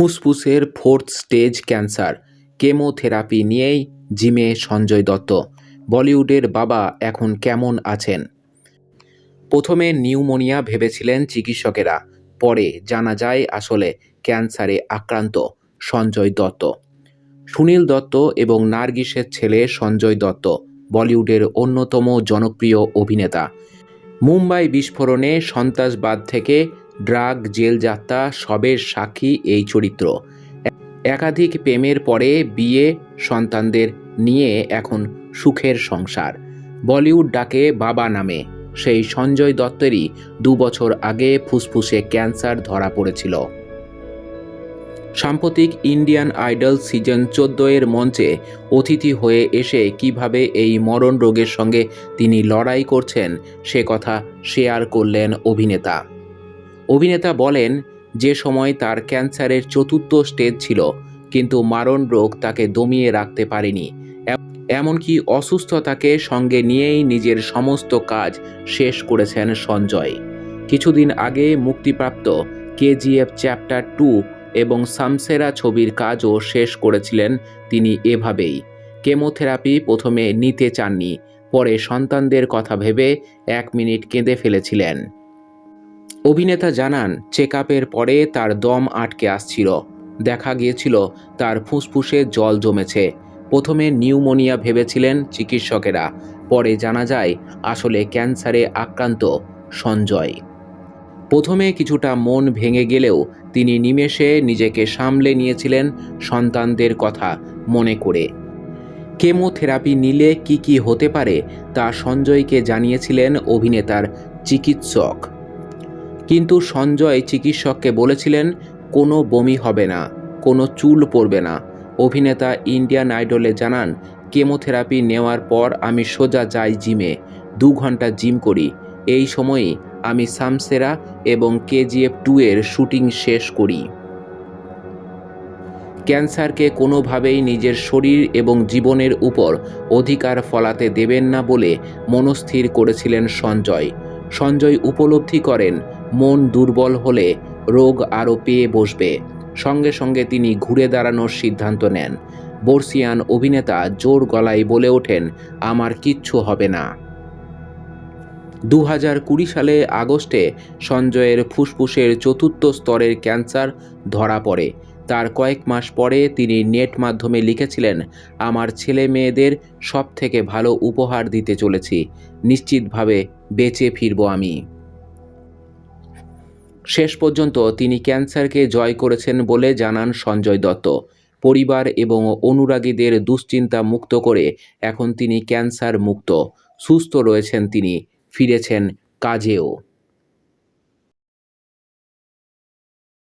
ফুসফুসের fourth stage cancer. Chemotherapy নিয়েই জিমে সঞ্জয় দত্ত। বলিউডের বাবা এখন কেমন আছেন? প্রথমে নিউমোনিয়া ভেবেছিলেন চিকিৎসকেরা, পরে জানা যায় আসলে ক্যান্সারে আক্রান্ত সঞ্জয় দত্ত। সুনীল দত্ত এবং নার্গিসের ছেলে সঞ্জয় দত্ত বলিউডের অন্যতম জনপ্রিয় অভিনেতা। মুম্বাই বিস্ফোরণে সন্ত্রাসবাদ থেকে ড্রাগ জেল যাত্রা সবের সাক্ষী এই চরিত্র। একাধিক প্রেমের পরে বিয়ে সন্তানদের নিয়ে এখন সুখের সংসার। বলিউড ডাকে বাবা নামে। সেই সঞ্জয় দত্তেরই দু বছর আগে ফুসফুসে ক্যান্সার ধরা পড়েছিল। সাম্প্রতিক ইন্ডিয়ান আইডল সিজন চোদ্দ এর মঞ্চে অতিথি হয়ে এসে কীভাবে এই মরণ রোগের সঙ্গে তিনি লড়াই করছেন সে কথা শেয়ার করলেন অভিনেতা। অভিনেতা বলেন, যে সময় তার ক্যান্সারের চতুর্থ স্টেজ ছিল, কিন্তু মারণ রোগ তাকে দমিয়ে রাখতে পারেনি। এমনকি অসুস্থতাকে সঙ্গে নিয়েই নিজের সমস্ত কাজ শেষ করেছেন সঞ্জয়। কিছুদিন আগে মুক্তিপ্রাপ্ত কেজিএফ চ্যাপ্টার টু এবং সামসেরা ছবির কাজও শেষ করেছিলেন তিনি এভাবেই। কেমোথেরাপি প্রথমে নিতে চাননি, পরে সন্তানদের কথা ভেবে এক মিনিট কেঁদে ফেলেছিলেন। অভিনেতা জানান চেক পরে তার দম আটকে আসছিল। দেখা গিয়েছিল, তার ফুসফুসে জল জমেছে। প্রথমে নিউমোনিয়া ভেবেছিলেন চিকিৎসকেরা, পরে জানা যায় আসলে ক্যান্সারে আক্রান্ত সঞ্জয়। প্রথমে কিছুটা মন ভেঙে গেলেও তিনি নিমেষে নিজেকে সামলে নিয়েছিলেন সন্তানদের কথা মনে করে। কেমোথেরাপি নিলে কি কি হতে পারে তা সঞ্জয়কে জানিয়েছিলেন অভিনেতার চিকিৎসক। কিন্তু সঞ্জয় চিকিৎসককে বলেছিলেন, কোনো বমি হবে না, কোনো চুল পড়বে না। অভিনেতা ইন্ডিয়ান আইডলে জানান, কেমোথেরাপি নেওয়ার পর আমি সোজা যাই জিমে, দু ঘণ্টা জিম করি। এই সময়েই আমি সামসেরা এবং কেজিএফ টু এর শুটিং শেষ করি। ক্যান্সারকে কোনোভাবেই নিজের শরীর এবং জীবনের উপর অধিকার ফলাতে দেবেন না বলে মনস্থির করেছিলেন সঞ্জয়। সঞ্জয় উপলব্ধি করেন মন দুর্বল হলে রোগ আরও পেয়ে বসবে। সঙ্গে সঙ্গে তিনি ঘুরে দাঁড়ানোর সিদ্ধান্ত নেন। বর্ষিয়ান অভিনেতা জোর গলায় বলে ওঠেন, আমার কিচ্ছু হবে না। দু হাজার কুড়ি সালে আগস্টে সঞ্জয়ের ফুসফুসের চতুর্থ স্তরের ক্যান্সার ধরা পড়ে। তার কয়েক মাস পরে তিনি নেট মাধ্যমে লিখেছিলেন, আমার ছেলে মেয়েদের সব থেকে ভালো উপহার দিতে চলেছি। নিশ্চিতভাবে বেঁচে ফিরব আমি। শেষ পর্যন্ত তিনি ক্যান্সারকে জয় করেছেন বলে জানান সঞ্জয় দত্ত। পরিবার এবং অনুরাগীদের দুশ্চিন্তা মুক্ত করে এখন তিনি ক্যান্সার মুক্ত। সুস্থ রয়েছেন তিনি। ফিরেছেন কাজেও।